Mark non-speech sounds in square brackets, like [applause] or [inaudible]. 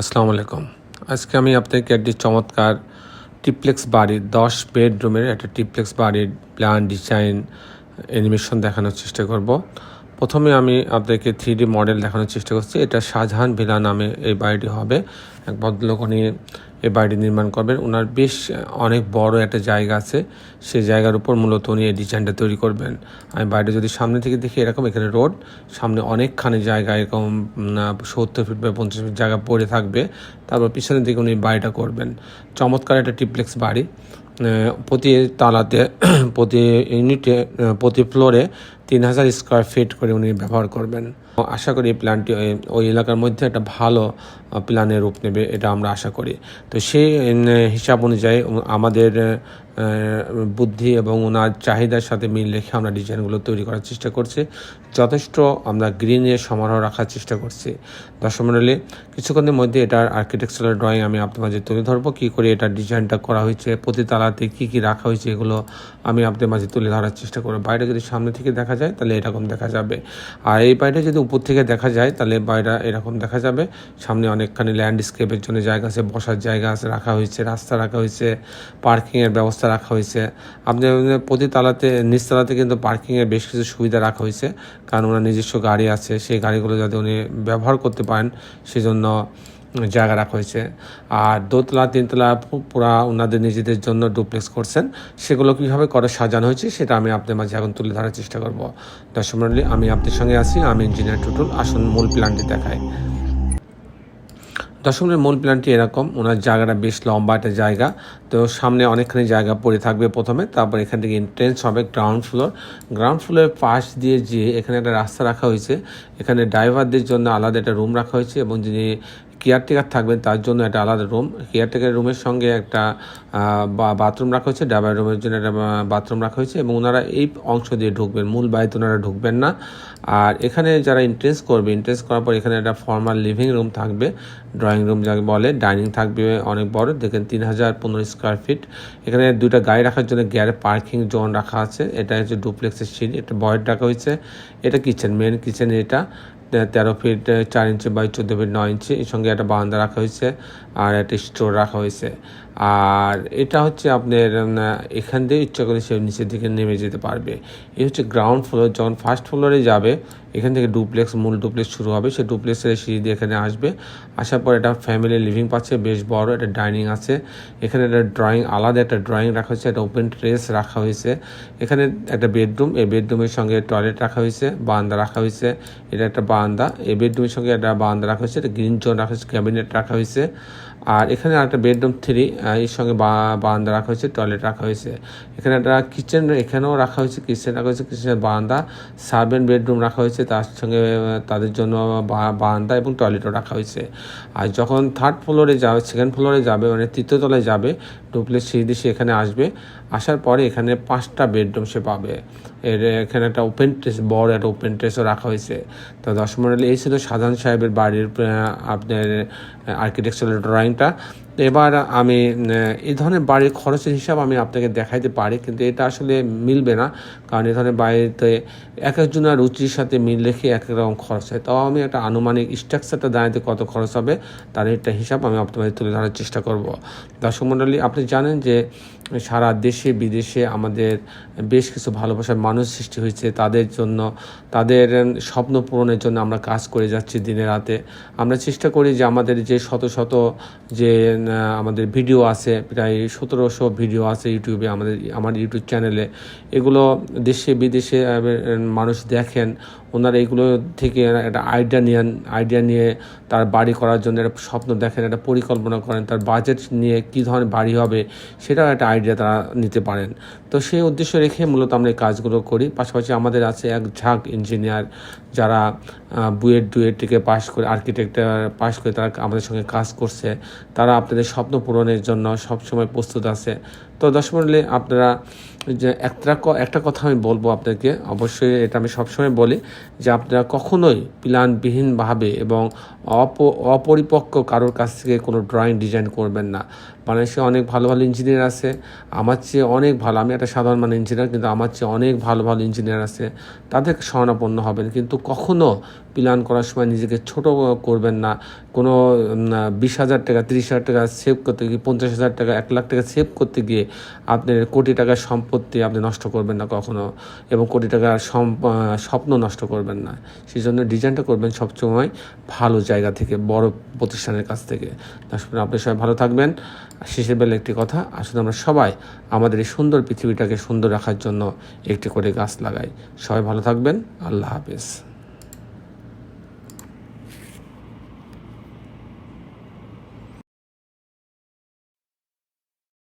আসসালামু আলাইকুম। আজকে আমি আপনাকে একটি চমৎকার ট্রিপ্লেক্স বাড়ির দশ বেডরুমের একটা ট্রিপ্লেক্স বাড়ির প্ল্যান ডিজাইন অ্যানিমেশন দেখানোর চেষ্টা করব। প্রথমে আমি আপনাকে থ্রি ডি মডেল দেখানোর চেষ্টা করছি। এটা শাহজাহান ভিলা নামে এই বাড়িটি হবে। এক ভদ্রলোক উনি এই বাড়িটি নির্মাণ করবেন। ওনার বেশ অনেক বড় একটা জায়গা আছে। সেই জায়গার উপর মূলত উনি এই ডিজাইনটা তৈরি করবেন। আমি বাড়িটা যদি সামনে থেকে দেখি, এরকম এখানে রোড সামনে অনেকখানি জায়গা, এরকম সত্তর ফিট বা পঞ্চাশ ফিট জায়গা পড়ে থাকবে। তারপর পিছনের দিকে উনি বাড়িটা করবেন। চমৎকার একটা টিপ্লেক্স বাড়ি। প্রতি তালাতে, [clears throat] প্রতি ইউনিটে প্রতি ফ্লোরে তিন হাজার স্কোয়ার ফিট করে উনি ব্যবহার করবেন। আশা করি প্ল্যানটি ওই- এলাকার মধ্যে একটা ভালো প্ল্যানের রূপ নেবে, এটা আমরা আশা করি। তো সেই হিসাব অনুযায়ী আমাদের বুদ্ধি এবং ওনার চাহিদার সাথে মিল রেখে আমরা ডিজাইনগুলো তৈরি করার চেষ্টা করছি। যথেষ্ট আমরা গ্রিনের সমারোহ রাখার চেষ্টা করছি। দর্শক কিছুক্ষণের মধ্যে এটার আর্কিটেকচারাল ড্রয়িং আমি আপনার মাঝে তুলে ধরবো। কী করে এটার ডিজাইনটা করা হয়েছে, প্রতি তালাতে কী কী রাখা হয়েছে, এগুলো আমি আপনার মাঝে তুলে ধরার চেষ্টা করব। বাইরে যদি সামনে থেকে দেখা যায় তাহলে এরকম দেখা যাবে। আর এই বাড়িটা যদি উপর থেকে দেখা যায়, তাহলে বাড়িটা এরকম দেখা যাবে। সামনে অনেকখানি ল্যান্ডস্কেপের জন্য জায়গা আছে, বসার জায়গা আছে, রাখা হয়েছে, রাস্তা রাখা হয়েছে পার্কিংয়ের ব্যবস্থা রাখা হয়েছে। আপনি প্রতি তালাতে নিচতলাতে কিন্তু পার্কিংয়ের বেশ কিছু সুবিধা রাখা হয়েছে। কারণ ওনার নিজস্ব গাড়ি আছে, সেই গাড়িগুলো যাতে উনি ব্যবহার করতে পারেন, সেজন্য জায়গা রাখা হয়েছে। আর দোতলা, তিনতলা পুরা ওনাদের নিজেদের জন্য ডুপ্লেক্স করছেন। সেগুলো কীভাবে করে সাজানো হয়েছে সেটা আমি আপনার মাঝে এখন তুলে ধরার চেষ্টা করব। দর্শক মণ্ডলী আমি আপনার সঙ্গে আছি, আমি ইঞ্জিনিয়ার টুটুল। আসুন মূল প্ল্যানটি দেখাই। দশমের মূল প্ল্যানটি এরকম। ওনার জায়গাটা বেশ লম্বা একটা জায়গা। তো সামনে অনেকখানি জায়গা পড়ে থাকবে প্রথমে। তারপর এখান থেকে এন্ট্রেন্স হবে গ্রাউন্ড ফ্লোর গ্রাউন্ড ফ্লোরের পাশ দিয়ে যে এখানে একটা রাস্তা রাখা হয়েছে, এখানে ড্রাইভারদের জন্য আলাদা একটা রুম রাখা হয়েছে এবং যিনি কেয়ারটেকার থাকবেন, তার জন্য একটা আলাদা রুম কেয়ারটেকার রুমের সঙ্গে একটা বাথরুম রাখা হয়েছে ডাবার রুমের জন্য একটা বাথরুম রাখা হয়েছে এবং ওনারা এই অংশ দিয়ে ঢুকবেন, মূল বাড়িতে ওনারা ঢুকবেন না। আর এখানে যারা ইন্টারেস করবে ইন্টারেস করার পর এখানে একটা ফর্মাল লিভিং রুম থাকবে ড্রয়িং রুম যাকে বলে ডাইনিং থাকবে অনেক বড়, দেখেন তিন হাজার পনেরো স্কোয়ার ফিট এখানে দুইটা গাড়ি রাখার জন্য গ্যারে পার্কিং জোন রাখা আছে, এটা হচ্ছে ডুপ্লেক্সের সিঁড়ি, এটা বয়েড রাখা হয়েছে, এটা কিচেন মেন কিচেন এটা। তেরো ফিট, চার ইঞ্চি বাই চোদ্দ ফিট, নয় ইঞ্চি। এর সঙ্গে একটা বারান্দা রাখা হয়েছে আর একটা স্টোর রাখা হয়েছে। আর এটা হচ্ছে আপনার এখান দিয়ে ইচ্ছা করে সে নিচের দিকে নেমে যেতে পারবে। এই হচ্ছে গ্রাউন্ড ফ্লোর যখন ফার্স্ট ফ্লোরে যাবে, এখান থেকে ডুপ্লেক্স মূল ডুপ্লেক্স শুরু হবে। সে ডুপ্লেক্সের সিঁড়ি দিয়ে এখানে আসবে। আসার পর এটা ফ্যামিলি লিভিং পাচ্ছে, বেশ বড় একটা ডাইনিং আছে। এখানে একটা ড্রয়িং আলাদা একটা ড্রয়িং রাখা হয়েছে, একটা ওপেন ট্রেস রাখা হয়েছে। এখানে একটা বেডরুম এই বেডরুমের সঙ্গে টয়লেট রাখা হয়েছে, বারান্দা রাখা হয়েছে। এটা একটা বারান্দা, এই বেডরুমের সঙ্গে একটা বারান্দা রাখা হয়েছে, একটা গ্রিন জোন রাখা হয়েছে ক্যাবিনেট রাখা হয়েছে। আর এখানে একটা বেডরুম থ্রি এর সঙ্গে বা- বারান্দা রাখা হয়েছে টয়লেট রাখা হয়েছে। এখানে একটা কিচেন এখানেও রাখা হয়েছে কিচেন রাখা হয়েছে কিচেনের বারান্দা। সার্ভেন্ট বেডরুম রাখা হয়েছে, তার সঙ্গে তাদের জন্য বারান্দা এবং টয়লেটও রাখা হয়েছে। আর যখন থার্ড ফ্লোরে যাবে সেকেন্ড ফ্লোরে যাবে মানে তৃতীয় তলায় যাবে ডুপ্লে সিঁড়ি দিয়ে এখানে আসবে। আসার পরে এখানে পাঁচটা বেডরুম সে পাবে। এর, এখানে একটা ওপেন ট্রেস বড় একটা ওপেন ট্রেসও রাখা হয়েছে। তো দশ মন্ডলী, এই ছিল সাধারণ সাহেবের বাড়ির আপনার আর্কিটেকচারাল ড্রয়িংটা এবার আমি এই ধরনের বাড়ির খরচের হিসাব আমি আপনাকে দেখাইতে পারি, কিন্তু এটা আসলে মিলবে না, কারণ এ ধরনের বাড়িতে এক একজনের রুচির সাথে মিল রেখে এক এক রকম খরচ হয়। তাও আমি একটা আনুমানিক স্ট্রাকচারটা দাঁড়াতে কত খরচ হবে, তার একটা হিসাব আমি আপনাদের তুলে ধরার চেষ্টা করব। দর্শক মণ্ডলী, আপনি জানেন যে সারা দেশে, বিদেশে আমাদের বেশ কিছু ভালোবাসার মানুষ সৃষ্টি হয়েছে, তাদের জন্য, তাদের স্বপ্ন পূরণের জন্য আমরা কাজ করে যাচ্ছি দিনে রাতে। আমরা চেষ্টা করি যে আমাদের যে শত শত যে আমাদের ভিডিও আছে, প্রায় সতেরোশো ভিডিও আছে ইউটিউবে আমাদের, আমার ইউটিউব চ্যানেলে। এগুলো দেশে, বিদেশে মানুষ দেখেন ওনারা এগুলো থেকে একটা আইডিয়া নিয়ে আইডিয়া নিয়ে তার বাড়ি করার জন্য একটা স্বপ্ন দেখেন, একটা পরিকল্পনা করেন, তার বাজেট নিয়ে কী ধরনের বাড়ি হবে সেটাও একটা আইডিয়া তারা নিতে পারেন। তো সেই উদ্দেশ্য রেখে মূলত আমরা এই কাজগুলো করি। পাশাপাশি আমাদের আছে এক ঝাঁক ইঞ্জিনিয়ার যারা বুয়েট ডুয়েট থেকে পাশ করে আর্কিটেক্টার পাশ করে তারা আমাদের সঙ্গে কাজ করছে। তারা আপনাদের স্বপ্ন পূরণের জন্য সবসময় প্রস্তুত আছে। তো দশ মিনিটে আপনারা যে একটা একটা কথা আমি বলব আপনাকে। অবশ্যই এটা আমি সবসময় বলি। যে আপনারা কখনোই প্ল্যানবিহীনভাবে এবং অপ, অপরিপক্ক কারোর কাছ থেকে কোনো ড্রয়িং ডিজাইন করবেন না। বাংলাদেশে অনেক ভালো ভালো ইঞ্জিনিয়ার আছে, আমার চেয়ে অনেক ভালো, আমি একটা সাধারণ মানে ইঞ্জিনিয়ার কিন্তু আমার চেয়ে অনেক ভালো ভালো ইঞ্জিনিয়ার আছে তাদেরকে শরণাপন্ন হবেন। কিন্তু কখনো প্ল্যান করার সময় নিজেকে ছোট করবেন না। কোনো বিশ হাজার টাকা, তিরিশ হাজার টাকা সেভ করতে গিয়ে, পঞ্চাশ হাজার টাকা, এক লাখ টাকা সেভ করতে গিয়ে আপনার কোটি টাকার সম্পত্তি আপনি নষ্ট করবেন না কখনো এবং কোটি টাকার স্বপ্ন নষ্ট করবেন না। সেই জন্য ডিজাইনটা করবেন সবসময় ভালো জায়গা থেকে, বড় প্রতিষ্ঠানের কাছ থেকে। তারপরে আপনি সবাই ভালো থাকবেন। শেষের বেলা একটি কথা আসলে আমরা সবাই আমাদের এই সুন্দর পৃথিবীটাকে সুন্দর রাখার জন্য একটি করে গাছ লাগাই। সবাই ভালো থাকবেন। আল্লাহ হাফেজ।